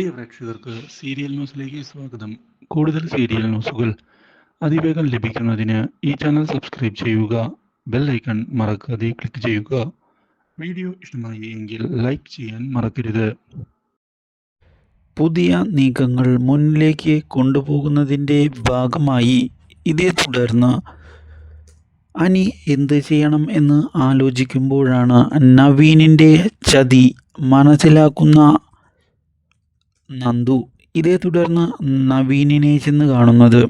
പ്രിയ പ്രേക്ഷകർക്ക് സീരിയൽ ന്യൂസിലേക്ക് സ്വാഗതം. കൂടുതൽ സീരിയൽ ന്യൂസുകൾ അതിവേഗം ലഭിക്കുന്നതിന് ഈ ചാനൽ സബ്സ്ക്രൈബ് ചെയ്യുക ബെൽ ഐക്കൺ മറക്കാതെ ക്ലിക്ക് ചെയ്യുക. വീഡിയോ ഇഷ്ടമായി എങ്കിൽ ലൈക്ക് ചെയ്യാൻ മറക്കരുത്. പുതിയ നീക്കങ്ങൾ മുന്നിലേക്ക് കൊണ്ടുപോകുന്നതിന്റെ ഭാഗമായി ഇതേ തുടർന്ന് അനി എന്ത് ചെയ്യണം എന്ന് ആലോചിക്കുമ്പോഴാണ് നവീനിന്റെ ചതി മനസ്സിലാക്കുന്ന നന്ദു. ഇതേ തുടർന്ന് നവീനിനെ ചെന്ന് കാണുന്നത്.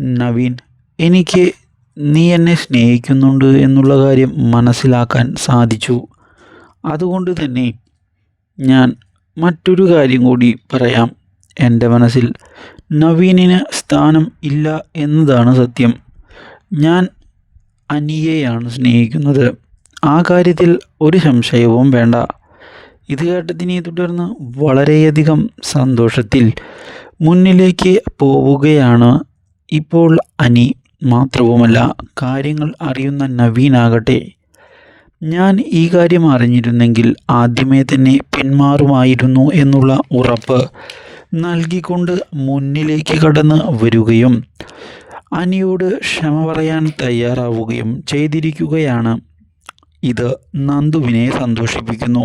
നവീൻ എനിക്ക് നീ എന്നെ സ്നേഹിക്കുന്നുണ്ട് എന്നുള്ള കാര്യം മനസ്സിലാക്കാൻ സാധിച്ചു. അതുകൊണ്ട് തന്നെ ഞാൻ മറ്റൊരു കാര്യം കൂടി പറയാം. എന്റെ മനസ്സിൽ നവീനിന് സ്ഥാനം ഇല്ല എന്നതാണ് സത്യം. ഞാൻ അനിയെയാണ് സ്നേഹിക്കുന്നത്. ആ കാര്യത്തിൽ ഒരു സംശയവും വേണ്ട. ഇത് കേട്ടതിനെ തുടർന്ന് വളരെയധികം സന്തോഷത്തിൽ മുന്നിലേക്ക് പോവുകയാണ് ഇപ്പോൾ അനി. മാത്രവുമല്ല കാര്യങ്ങൾ അറിയുന്ന നവീനാകട്ടെ ഞാൻ ഈ കാര്യം അറിഞ്ഞിരുന്നെങ്കിൽ ആദ്യമേ തന്നെ പിന്മാറുമായിരുന്നു എന്നുള്ള ഉറപ്പ് നൽകിക്കൊണ്ട് മുന്നിലേക്ക് കടന്ന് വരികയും അനിയോട് ക്ഷമ പറയാൻ തയ്യാറാവുകയും ചെയ്തിരിക്കുകയാണ്. ഇത് നന്ദുവിനെ സന്തോഷിപ്പിക്കുന്നു.